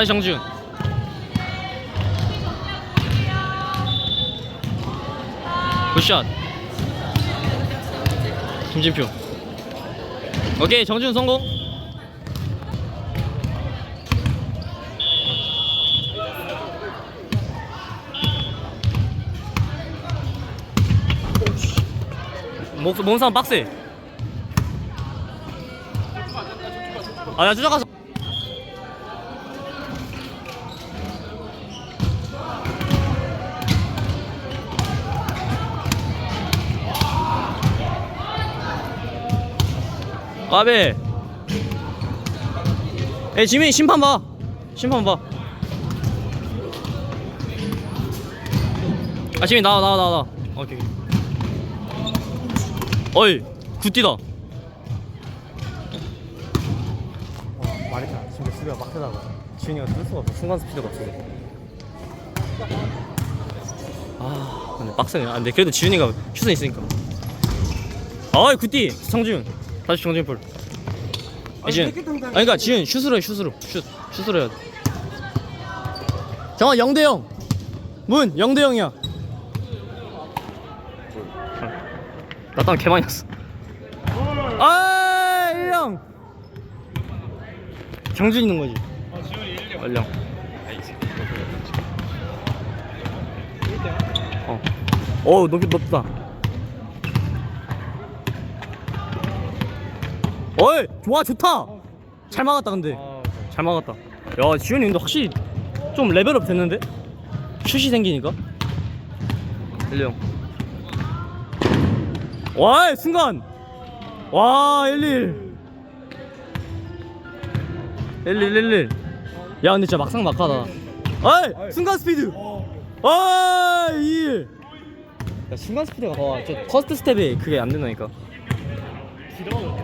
다시 정준. 굿샷. 김진표. 오케이 정준 성공. 몸, 몸싸움 빡세. 아, 야, 쫓아가서. 까베. 에, 지민이 심판 봐. 심판 봐. 아, 지민이 나와, 나와, 나와, 나와. 오케이. 어이, 굿디다. 와 말했잖아 지금 수비가 막히다고 지훈이가 뜰 수가 없어 순간 스피드가 없어 아 근데 빡세네 아 근데 그래도 지훈이가 슛은 있으니까 아이 굿디 성준 다시 정준 볼 지훈 아니 그니까 지훈 슛으로 해 슛으로. 슛 슛으로 해야 돼. 정아 0대 0 문 0대 0이야. 나땅 개 많이 났어. 아 1령 정준 있는 거지. 아 1령 1령 어. 어, 높이 높다. 어이, 좋아, 좋다. 잘 막았다, 근데. 잘 막았다. 야, 지훈이 근데 확실히 좀 레벨업 됐는데? 슛이 생기니까. 일령. 와, 순간. 와, 11. 11, 11. 야, 근데 진짜 막상 막하다. 어이, 순간 스피드. 아, 이. 야, 순간 스피드가 봐. 저 퍼스트 스텝이 그게 안 된다니까.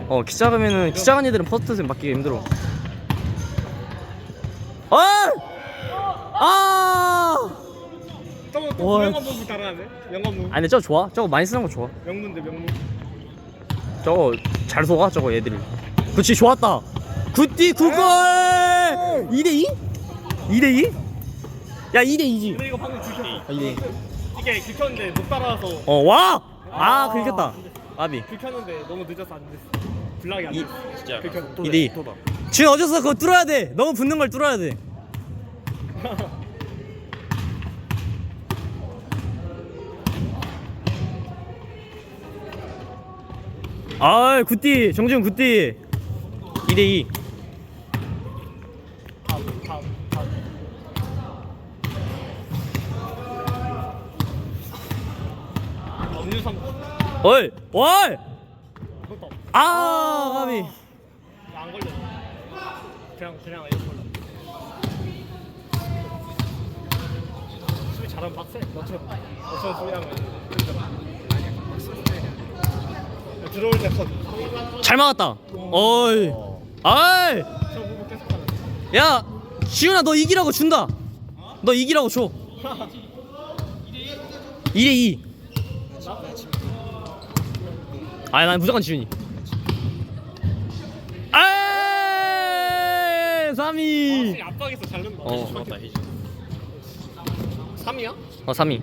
어, 키 작으면은 키 작은 애들은 퍼스트 스텝 맞기 힘들어. 아! 아! 와. 명감독 따라하네. 명감독. 아니 저거 좋아. 저거 많이 쓰는 거 좋아. 명문대 명문. 저거 잘 속아 저거 애들이. 그렇지 좋았다. 굿디 굿골. 2대 2? 2대 2? 야 2대 2지. 근데 이거 방금. 아, 2대 2. 이게 긁혔는데 못 따라와서 어 와. 아 긁혔다. 아비. 긁혔는데 너무 늦어서 안 됐어. 블락이 안 이- 됐어. 진짜. 긁혔어. 2대 2. 지금 어졌어 그거 뚫어야 돼. 너무 붙는 걸 뚫어야 돼. 아, 굿디 정지훈 굿디 2대 2. 다음 다음 다음. 음료 삼. 어이. 그것도 아, 가비. 안 걸려. 그냥 그냥 이런 걸로. 수비 잘하면 빡세. 너처럼 너처럼 수비하면. 들어올 때 컷. 잘 막았다. 어이. 아이. 저 부분 계속 하는. 야, 지훈아 너 이기라고 준다. 너 이기라고 줘. 2대 2. 아, 난 무조건 지훈이. 아, 3위. 확실히 압박에서 잘 넣는다. 어, 맞다. 3이야? 어, 3위.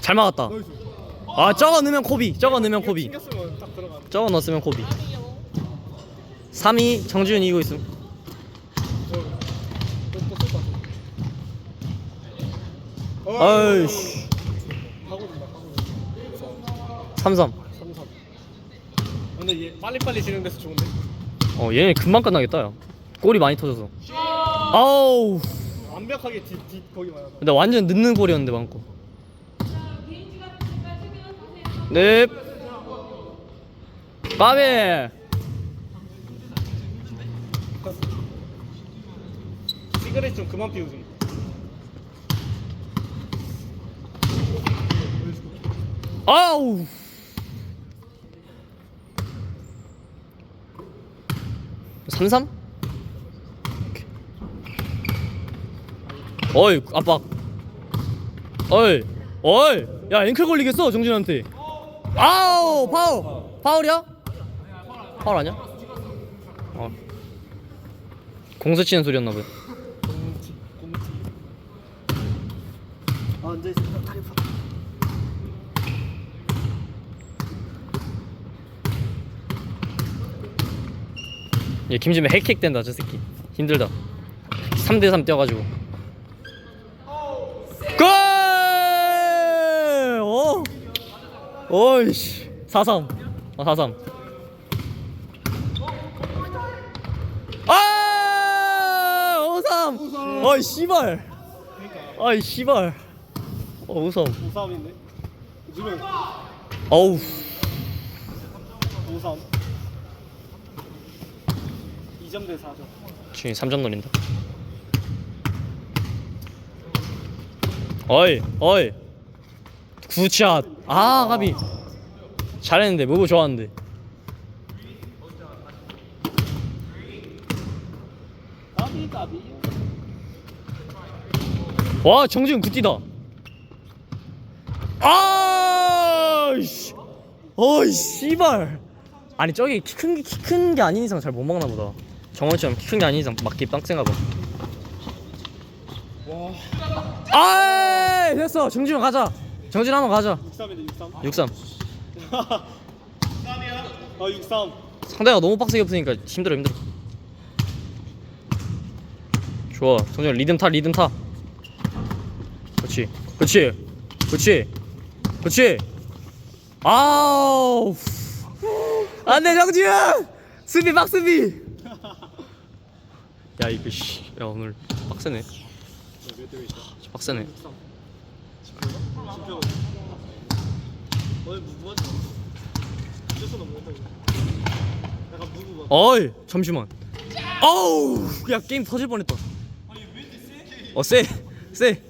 잘 막았다. 아, 저거 넣으면 코비. 저거 넣으면 코비. 튕겼으면 딱 들어가. 저거 넣었으면 코비. 3위 정지훈 이기고 있음. 아이씨. 하고 된다. 하고 된다. 3-3. 3 3. 근데 얘 빨리빨리 진행돼서 좋은데. 어, 얘네 금방 끝나겠다, 야. 골이 많이 터져서. 아우. 완벽하게 뒷, 뒷 거기 말하다. 근데 완전 늦는 골이었는데, 많고. 네. 까베. 시그릿 좀 그만 피우지. 아우. 삼삼? 어이 압박. 어이 어이 야 앵클 걸리겠어 정진한테. 아우 파울 파울이야? 파울 아니야? 어. 공수 치는 소리였나 공치 아 앉아있어 다리 얘 김지민 핵핵 된다 저 새끼. 힘들다. 3대 3 뛰어가지고. 골! 어. 어이씨. 4-3. 아 4-3. 아! 5-3. 어이 씨발. 아이 씨발. 어 5-3. 5-3인데 요즘은 어우. 5-3 2점 대 4점 주인 3점 노린다. 어이, 어이. 굿샷. 아, 가비. 잘했는데, 무브 좋았는데. 와, 정지훈 굿디다. 아, 씨. 어이, 씨발. 아니, 저기 키 큰 게 키 큰 게 아닌 이상 잘못 먹나 보다. 정원처럼 키큰게 이상 맞기 빡센가 봐. 와. 아, 됐어. 정지훈 가자. 정지훈 한번 가자. 63인데 63 63. 아 63. 상대가 너무 빡세게 붙으니까 힘들어 힘들어. 좋아. 정준 리듬 타 리듬 타. 그렇지. 그렇지. 그렇지. 그렇지. 아우. 안돼 정지훈 수비 빡수비 야 이거 씨야 오늘 빡세네. 빡세네. 63. 진짜 어이 잠시만. 어우 야 게임 터질 뻔했다. 어쎄쎄.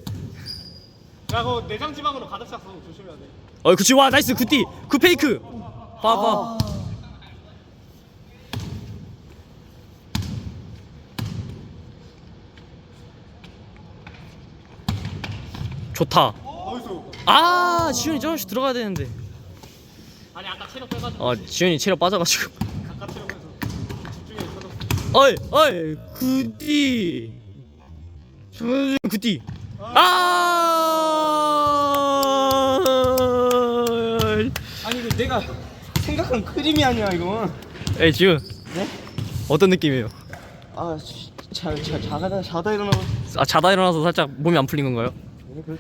야 그거 내장 지방으로 가득 찼어. 조심해야 돼. 어 그치. 와 나이스. 굿디. 굿 페이크. 봐봐 좋다. 아 지훈이 저런씩 들어가야 되는데. 아니 아까 체력 빼가지고. 아 지훈이 체력 빠져가지고. 집중해 어이 어이 굿디. 정준 굿디. 아! 아니 이거 내가 생각한 그림이 아니야 이거 에이 지훈. 네? 어떤 느낌이에요? 아자 자다 자다 일어나고. 아 자다 일어나서 살짝 몸이 안 풀린 건가요? 오늘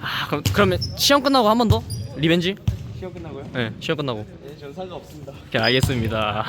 아 그럼 그러면 시험 끝나고 한 번 더 리벤지? 시험 끝나고요? 네 시험 끝나고 네, 전 상관없습니다 오케이 알겠습니다